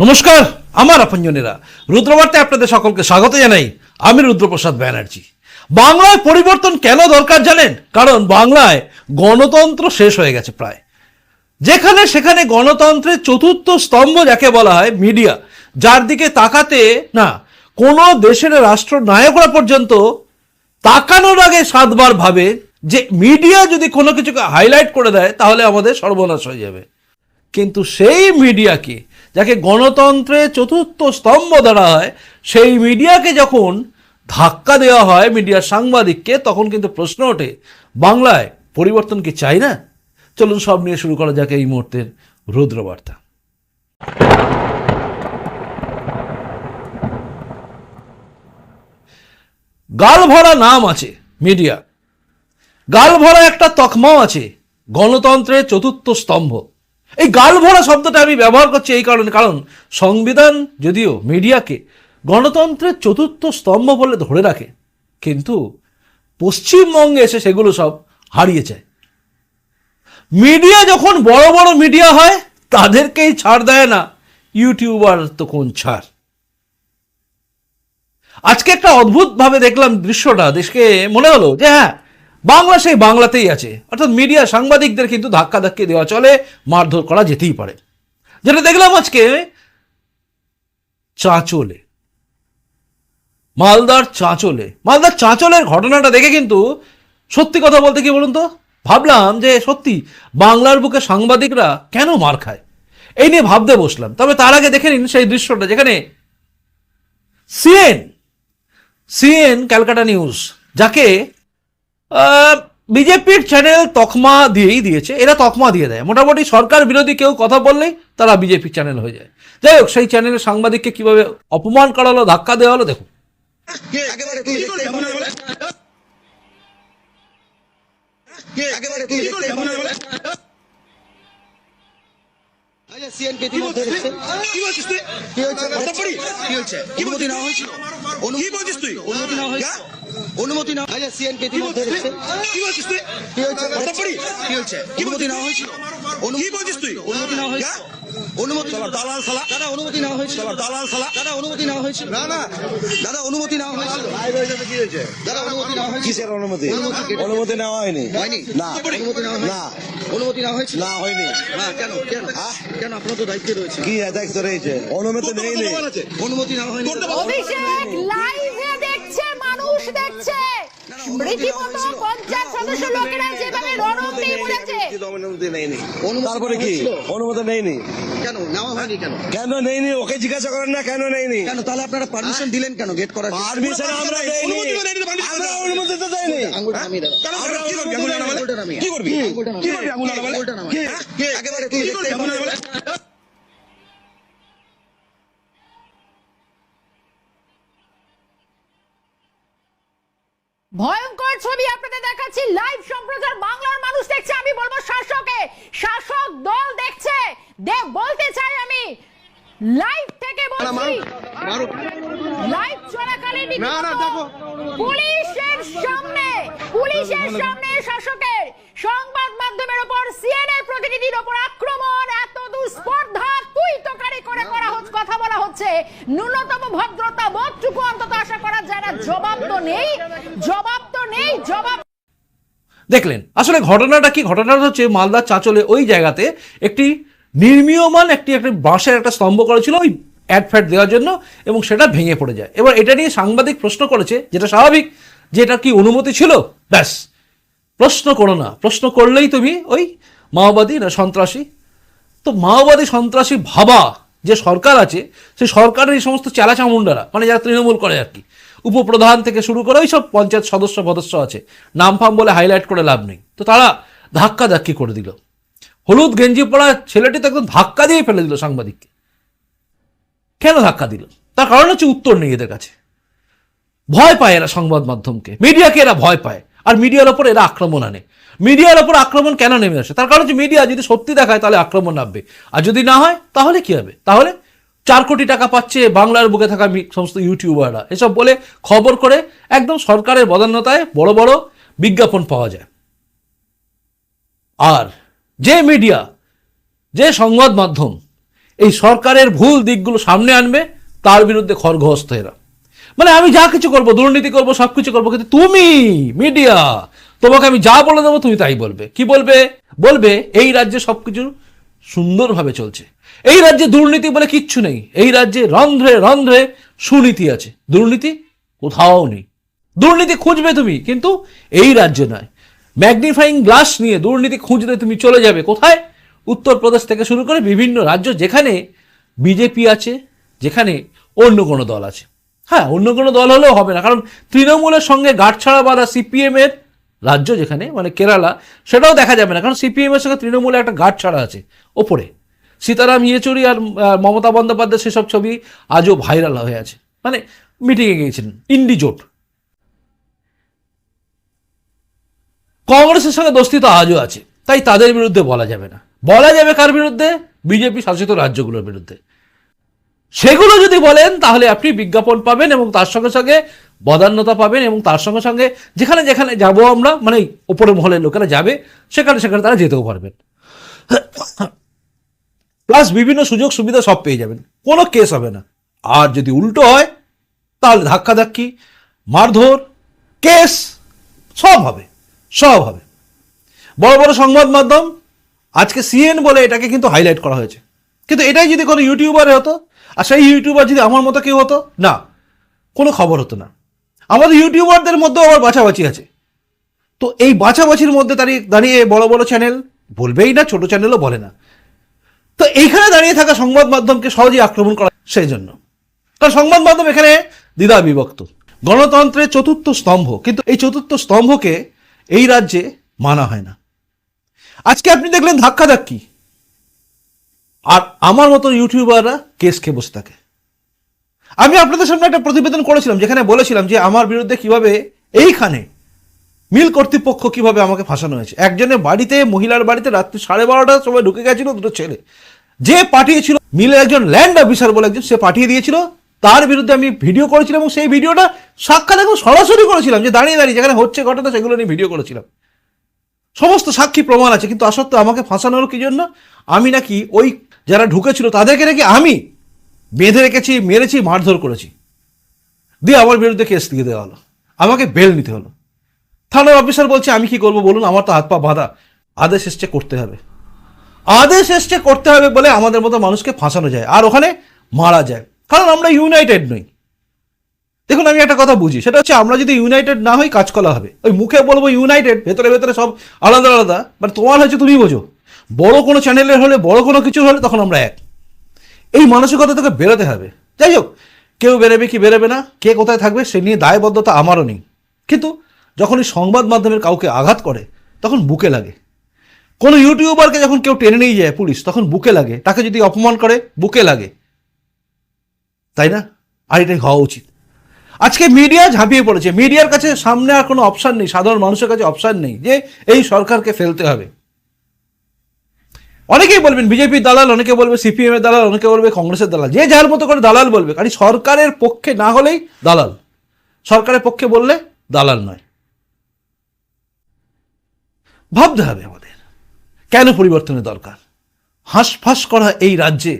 নমস্কার, আমার আপনজনেরা। রুদ্রবার্তায় আপনাদের সকলকে স্বাগত জানাই। আমি রুদ্রপ্রসাদ ব্যানার্জি। বাংলায় পরিবর্তন কেন দরকার জানেন? কারণ বাংলায় গণতন্ত্র শেষ হয়ে গেছে প্রায়। যেখানে সেখানে গণতন্ত্রের চতুর্থ স্তম্ভ যাকে বলা হয় মিডিয়া, যার দিকে তাকাতে, না, কোনো দেশের রাষ্ট্রনায়করা পর্যন্ত তাকানোর আগে সাতবার ভাবে যে মিডিয়া যদি কোনো কিছুকে হাইলাইট করে দেয়, তাহলে আমাদের সর্বনাশ হয়ে যাবে। কিন্তু সেই মিডিয়াকে যাকে গণতন্ত্রের চতুর্থ স্তম্ভ ধরা হয়, সেই মিডিয়াকে যখন ধাক্কা দেওয়া হয় মিডিয়ার সাংবাদিককে, তখন কিন্তু প্রশ্ন ওঠে, বাংলায় পরিবর্তন কি চাই না? চলুন সব নিয়ে শুরু করা যাক এই মুহূর্তের রুদ্রবার্তা। গাল ভরা নাম আছে মিডিয়া। গাল ভরা একটা তকমাও আছে, গণতন্ত্রের চতুর্থ স্তম্ভ। এই গাল ভরা শব্দটা আমি ব্যবহার করছি এই কারণে। কারণ সংবিধান যদিও মিডিয়াকে গণতন্ত্রের চতুর্থ স্তম্ভ বলে ধরে রাখে, কিন্তু পশ্চিমবঙ্গে এসে সেগুলো সব হারিয়ে যায়। মিডিয়া যখন বড় বড় মিডিয়া হয়, তাদেরকেই ছাড় দেয় না ইউটিউবার তো কোন ছাড়। আজকে একটা অদ্ভুত ভাবে দেখলাম দৃশ্যটা, দেশকে মনে হলো যে হ্যাঁ বাংলা সেই বাংলাতেই আছে। অর্থাৎ মিডিয়া সাংবাদিকদের কিন্তু ধাক্কা ধাক্কি দেওয়া চলে, মারধর করা যেতেই পারে। যেটা দেখলাম আজকে, চাঁচলে। মালদার চাঁচলে। মালদার চাঁচলের ঘটনাটা দেখে কিন্তু সত্যি কথা বলতে কি বলুন তো? ভাবলাম যে সত্যি বাংলার বুকে সাংবাদিকরা কেন মার খায়? এই নিয়ে ভাবতে বসলাম। তবে তার আগে দেখে নিন সেই দৃশ্যটা যেখানে সিএন সিএন ক্যালকাটা নিউজ, যাকে বিজেপির চ্যানেল তকমা দিয়েই দিয়েছে এরা তকমা দিয়ে দেয় মোটামুটি সরকার বিরোধী কেউ কথা বললেই তারা বিজেপি চ্যানেল হয়ে যায় যাই হোক সেই চ্যানেলের সাংবাদিককে কীভাবে অপমান করা হলো ধাক্কা দেওয়া হলো দেখুন তুই কি করবি দেখতে এমন বলে? কে একেবারে তুই কি দেখতে করবি এমন বলে? আচ্ছা সিএনপি কি বলছিস তুই? কি হয়েছে? কি অনুমতি বলছিস তুই? অনুমতি নেওয়া হয়েছে? অনুমতি তুই? হয়েছে অনুমতি? অনুমতি অনুমতি দালাল। দাদা অনুমতি নেওয়া হয়েছিল। দালাল। দাদা অনুমতি নেওয়া হয়েছিল। না না। দাদা অনুমতি নেওয়া হয়েছিল। হয়েছে? দাদা অনুমতি নেওয়া হয়েছিল। কিসের অনুমতি? অনুমতি নেওয়া হয়নি। হয়নি। না। অনুমতি নেওয়া হয়নি। না। অনুমতি নেওয়া হয়েছিল? না হয়নি। না কেন? কেন? হ্যাঁ? কেন আপনার তো দায়িত্বে রয়েছে? কি দায়িত্ব রয়েছে? অনুমতি নেই। অনুমতি নেওয়া হয়নি। তোর তো কথা- অভিষেক লাইভে দেখছে মানুষ দেখছে। রীতিমতো পঞ্চায়েত সদস্য লোকেরা যেভাবে তারপরে কি? অনুমতি নেইনি কেন? নেওয়া হয়নি কেন? কেন নেইনি ওকে জিজ্ঞাসা করেন না কেন নেইনি কেন? তাহলে আপনারা পারমিশন দিলেন কেন? গেট করার পারমিশন আমরা দেইনি। আমরা অনুমতি তো দেইনি। আঙ্গুলটা নামিয়ে দাও। আমরা কি করবি? বলে? আঙুলটা নামিয়ে। কি করবি? কি করবি? আঙুল নাড়া কি। হ্যাঁ? একেবারে তুই কি? দেখতে করবি? আঙুল নাড়া বলে? ভয়ঙ্কর ছবি আপনাদের দেখাচ্ছি। লাইভ সম্প্রচার বাংলার মানুষ দেখছে আমি বলব শাসকে। শাসক দল দেখছে। দে বলতে চাই আমি। লাইভ থেকে বলছি। লাইভ চলাকালীন না, না, দেখো। পুলিশের সামনে পুলিশের সামনে শাসকের সংবাদ মাধ্যমের ওপর সিএনএ প্রতিনিধির উপর আক্রমণ এত দুস্পর্ধা তুই তোকারি করে করা হচ্ছে কথা বলা হচ্ছে ন্যূনতম ভদ্রতা বোধটুকু অন্তত আশা করা না জবাব তো নেই, জবাব তো নেই, জবাব দেখলেন, আসলে ঘটনাটা কি? ঘটনাটা হচ্ছে মালদার চাঁচলে ওই জায়গাতে একটি নির্মীয়মান একটি একটি বাঁশের একটা স্তম্ভ করেছিল ওই অ্যাড ফ্যাট দেওয়ার জন্য এবং সেটা ভেঙে পড়ে যায়। এবার এটা নিয়ে সাংবাদিক প্রশ্ন করেছে, যেটা স্বাভাবিক যে এটা কি অনুমতি ছিল? ব্যাস, প্রশ্ন করো না। প্রশ্ন করলেই তুমি ওই মাওবাদী না সন্ত্রাসী? তো মাওবাদী সন্ত্রাসী ভাবা যে সরকার আছে, সেই সরকারের এই সমস্ত চেলা চামুন্ডারা মানে যারা তৃণমূল করে আর কি, উপপ্রধান থেকে শুরু করে ওই সব পঞ্চায়েত সদস্য সদস্য আছে নাম ফাম বলে হাইলাইট করে লাভ নেই। তো তারা ধাক্কা ধাক্কি করে দিল। হলুদ গেঞ্জি পরা ছেলেটি তো একদম ধাক্কা দিয়ে ফেলে দিল সাংবাদিককে। কেন ধাক্কা দিল? তার কারণ হচ্ছে উত্তর নেই এদের কাছে। ভয় পায় এরা সংবাদ মাধ্যমকে। মিডিয়াকে এরা ভয় পায়। আর মিডিয়ার ওপর এরা আক্রমণ আনে। মিডিয়ার ওপর আক্রমণ কেন নেমে আসে? তার কারণ হচ্ছে মিডিয়া যদি সত্যি দেখায়, তাহলে আক্রমণ নামবে। আর যদি না হয়, তাহলে কি হবে? তাহলে চার কোটি টাকা পাচ্ছে বাংলার বুকে থাকা সমস্ত ইউটিউবাররা। এসব বলে খবর করে একদম সরকারের বদান্যতায় বড় বড় বিজ্ঞাপন পাওয়া যায়। আর যে মিডিয়া যে সংবাদ মাধ্যম এই সরকারের ভুল দিকগুলো সামনে আনবে, তার বিরুদ্ধে খড়গহস্ত এরা। মানে আমি যা কিছু করব, দুর্নীতি করব সব কিছু করব, কিন্তু তুমি মিডিয়া তোমাকে আমি যা বলে দেবো তুমি তাই বলবে। কি বলবে? বলবে, এই রাজ্যে সবকিছু সুন্দরভাবে চলছে। এই রাজ্যে দুর্নীতি বলে কিচ্ছু নেই। এই রাজ্যে রন্ধ্রে রন্ধ্রে সুনীতি আছে। দুর্নীতি কোথাও নেই। দুর্নীতি খুঁজবে তুমি, কিন্তু এই রাজ্যে নয়। ম্যাগনিফাইং গ্লাস নিয়ে দুর্নীতি খুঁজতে তুমি চলে যাবে কোথায়? উত্তরপ্রদেশ থেকে শুরু করে বিভিন্ন রাজ্য যেখানে বিজেপি আছে, যেখানে অন্য কোনো দল আছে। হ্যাঁ অন্য কোনো দল হলেও হবে না, কারণ তৃণমূলের সঙ্গে গাঁটছাড়া বাঁধা সিপিএম এর রাজ্য যেখানে মানে কেরালা, সেটাও দেখা যাবে না। কারণ সিপিএমের সঙ্গে তৃণমূলে একটা গাঁটছাড়া আছে, ওপরে। সীতারাম ইয়েচুরি আর মমতা বন্দ্যোপাধ্যায় সেসব ছবি আজও ভাইরাল হয়ে আছে। মানে মিটিংয়ে গিয়েছিলেন, ইন্ডি জোট। কংগ্রেসের সঙ্গে দোস্তি তো আজও আছে, তাই তাদের বিরুদ্ধে বলা যাবে না। বলা যাবে কার বিরুদ্ধে? বিজেপি শাসিত রাজ্যগুলোর বিরুদ্ধে। সেগুলো যদি বলেন, তাহলে আপনি বিজ্ঞাপন পাবেন এবং তার সঙ্গে সঙ্গে বদান্যতা পাবেন এবং তার সঙ্গে সঙ্গে যেখানে যেখানে যাব আমরা মানে ওপরে মহলের লোকেরা যাবে, সেখানে সেখানে তারা যেতেও পারবেন। প্লাস বিভিন্ন সুযোগ সুবিধা সব পেয়ে যাবেন, কোনো কেস হবে না। আর যদি উল্টো হয়, তাহলে ধাক্কাধাক্কি, মারধর কেস সব হবে সব হবে। বড় বড় সংবাদ মাধ্যম, আজকে সিএন বলে এটাকে কিন্তু হাইলাইট করা হয়েছে। কিন্তু এটাই যদি কোনো ইউটিউবারে হতো, আর সেই ইউটিউবার যদি আমার মতো কেউ হতো, না, কোনো খবর হতো না। আমাদের ইউটিউবারদের মধ্যেও আবার বাছাবাছি আছে। তো এই বাছাবাছির মধ্যে দাঁড়িয়ে দাঁড়িয়ে বড় বড় চ্যানেল বলবেই না, ছোট চ্যানেলও বলে না। তো এইখানে দাঁড়িয়ে থাকা সংবাদ মাধ্যমকে সহজেই আক্রমণ করা সেই জন্য। কারণ সংবাদ মাধ্যম এখানে দ্বিধা বিভক্ত। গণতন্ত্রের চতুর্থ স্তম্ভ, কিন্তু এই চতুর্থ স্তম্ভকে এই রাজ্যে মানা হয় না। আজকে আপনি দেখলেন ধাক্কাধাক্কি। আর আমার মতো ইউটিউবাররা কেস খেয়ে বসে থাকে। আমি আপনাদের সামনে একটা প্রতিবেদন করেছিলাম যেখানে বলেছিলাম যে আমার বিরুদ্ধে কীভাবে এইখানে মিল কর্তৃপক্ষ কীভাবে আমাকে ফাঁসানো হয়েছে। একজনের বাড়িতে, মহিলার বাড়িতে রাত্রি সাড়ে বারোটার সময় ঢুকে গেছিল দুটো ছেলে। যে পাঠিয়েছিল মিলের একজন ল্যান্ড অফিসার বলে একজন সে পাঠিয়ে দিয়েছিল। তার বিরুদ্ধে আমি ভিডিও করেছিলাম এবং সেই ভিডিওটা সাক্ষাৎ একদম সরাসরি করেছিলাম যে দাঁড়িয়ে দাঁড়িয়ে যেখানে হচ্ছে ঘটনা সেগুলো নিয়ে ভিডিও করেছিলাম। সমস্ত সাক্ষী প্রমাণ আছে, কিন্তু আসত্ত্বেও আমাকে ফাঁসানোর কি জন্য? আমি নাকি ওই যারা ঢুকেছিল তাদেরকে নাকি আমি বেঁধে রেখেছি, মেরেছি, মারধর করেছি। দিয়ে আমার বিরুদ্ধে কেস দিয়ে দেওয়া হলো। আমাকে বেল নিতে হলো। থানার অফিসার বলছে, আমি কি করব বলুন? আমার তো হাত পা বাঁধা। আদেশ এসছে করতে হবে। আদেশ এসছে করতে হবে বলে আমাদের মতো মানুষকে ফাঁসানো যায়। আর ওখানে মারা যায়। কারণ আমরা ইউনাইটেড নই। দেখুন, আমি একটা কথা বুঝি। সেটা হচ্ছে, আমরা যদি ইউনাইটেড না হই, কাজ করা হবে। ওই মুখে বলব ইউনাইটেড, ভেতরে ভেতরে সব আলাদা আলাদা। বাট তোমার হচ্ছে তুমি বোঝো। বড় কোনো চ্যানেলের হলে, বড় কোনো কিছু হলে তখন আমরা এক। এই মানসিকতা থেকে বেরোতে হবে। যাই হোক, কেউ বেরোবে কি বেরোবে না, কে কোথায় থাকবে সে নিয়ে দায়বদ্ধতা আমারও নেই। কিন্তু যখন এই সংবাদ মাধ্যমের কাউকে আঘাত করে, তখন বুকে লাগে। কোনো ইউটিউবারকে যখন কেউ টেনে নিয়ে যায় পুলিশ, তখন বুকে লাগে। তাকে যদি অপমান করে, বুকে লাগে। তাই না? আর এটাই হওয়া উচিত। আজকে মিডিয়া ঝাঁপিয়ে পড়েছে। মিডিয়ার কাছে সামনে আর কোনো অপশান নেই। সাধারণ মানুষের কাছে অপশান নেই যে এই সরকারকে ফেলতে হবে। অনেকেই বলবেন বিজেপির দালাল, অনেকে বলবে সিপিএম এর দালাল, অনেকে বলবে কংগ্রেসের দালাল। যে যার মতো করে দালাল বলবে, কারণ সরকারের পক্ষে না হলেই দালাল। সরকারের পক্ষে বললে দালাল নয়। ভাবতে হবে আমাদের, কেন পরিবর্তনের দরকার? হাঁসফাঁস করা এই রাজ্যে,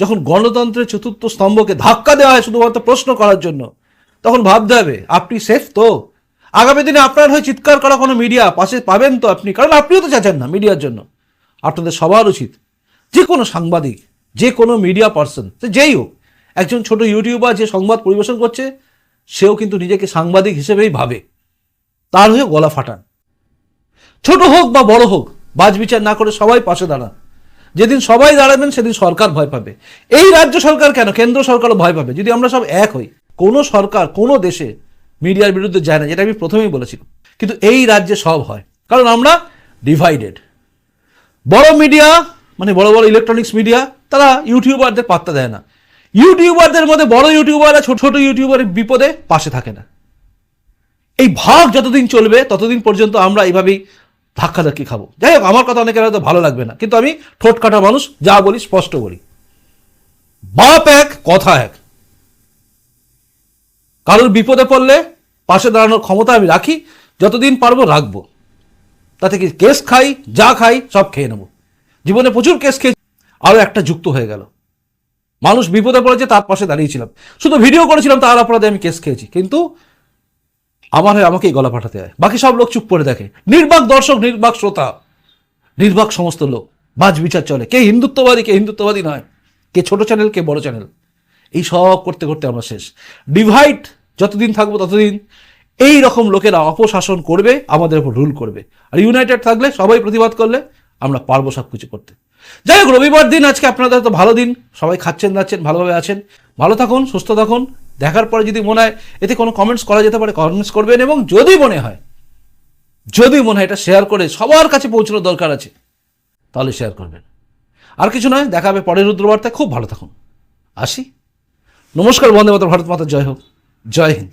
যখন গণতন্ত্রের চতুর্থ স্তম্ভকে ধাক্কা দেওয়া হয় শুধুমাত্র প্রশ্ন করার জন্য, তখন ভাবতে হবে, আপনি সেফ তো? আগামী দিনে আপনার হয়ে চিৎকার করা কোনো মিডিয়া পাশে পাবেন তো আপনি? কারণ আপনিও তো চাচ্ছেন না মিডিয়ার জন্য। আপনাদের সবার উচিত যে কোনো সাংবাদিক, যে কোনো মিডিয়া পার্সন সে যেই হোক, একজন ছোট ইউটিউবার যে সংবাদ পরিবেশন করছে, সেও কিন্তু নিজেকে সাংবাদিক হিসেবেই ভাবে। তার হয়ে গলা ফাটান। ছোট হোক বা বড় হোক, বাজ বিচার না করে সবাই পাশে দাঁড়ান। যেদিন সবাই দাঁড়াবেন, সেদিন সরকার ভয় পাবে। এই রাজ্য সরকার কেন? কেন্দ্র সরকারও ভয় পাবে। যদি আমরা সব এক হই, কোনো সরকার, কোনো দেশে মিডিয়ার বিরুদ্ধে যায় না, যেটা আমি প্রথমেই বলেছিলাম। কিন্তু এই রাজ্যে সব হয়। কারণ আমরা ডিভাইডেড বড় মিডিয়া মানে বড় বড় ইলেকট্রনিক্স মিডিয়া তারা ইউটিউবারদের পাত্তা দেয় না। ইউটিউবারদের মধ্যে বড় ইউটিউবাররা ছোট ছোট ইউটিউবারের বিপদে পাশে থাকে না। এই ভাগ যতদিন চলবে, ততদিন পর্যন্ত আমরা এইভাবেই ধাক্কাধাক্কি খাব। যাই হোক, আমার কথা অনেকের হয়তো ভালো লাগবে না, কিন্তু আমি ঠোঁট কাটা মানুষ, যা বলি, স্পষ্ট বলি। বাপ এক, কথা এক। কারোর বিপদে পড়লে পাশে দাঁড়ানোর ক্ষমতা আমি রাখি, যতদিন পারব রাখব। তাতে কি কেস খাই, যা খাই, সব খেয়ে নেব। জীবনে প্রচুর কেস খেয়ে আরও একটা যুক্ত হয়ে গেল। মানুষ বিপদে পড়েছে, তার পাশে দাঁড়িয়েছিলাম। শুধু ভিডিও করেছিলাম, তার অপরাধে আমি কেস খেয়েছি। কিন্তু আমার হয়ে আমাকেই গলা পাঠাতে হয়। বাকি সব লোক চুপ করে দেখে। নির্বাক দর্শক, নির্বাক শ্রোতা, নির্বাক সমস্ত লোক। বাজ বিচার চলে। কে হিন্দুত্ববাদী কে হিন্দুত্ববাদী নয়। কে ছোট চ্যানেল, কে বড় চ্যানেল। এই সব করতে করতে আমরা শেষ। ডিভাইড, যতদিন থাকব ততদিন এই রকম লোকেরা অপশাসন করবে, আমাদের উপর রুল করবে। আর ইউনাইটেড থাকলে সবাই প্রতিবাদ করলে আমরা পারব সব কিছু করতে। যাই হোক, রবিবার দিন, আজকে আপনাদের তো ভালো দিন। সবাই খাচ্ছেন, দাচ্ছেন, ভালোভাবে আছেন। ভালো থাকুন, সুস্থ থাকুন। দেখার পরে যদি মনে হয়, এতে কোনো কমেন্টস করা যেতে পারে কমেন্টস করবেন এবং যদি মনে হয়, যদি মনে হয় এটা শেয়ার করে সবার কাছে পৌঁছানোর দরকার আছে, তাহলে শেয়ার করবেন। আর কিছু নয়, দেখা হবে পরের রুদ্রবার্তায়। খুব ভালো থাকুন। আসি। নমস্কার, বন্দে মাতা ভারত মাতা, জয় হোক। জয় হিন্দ।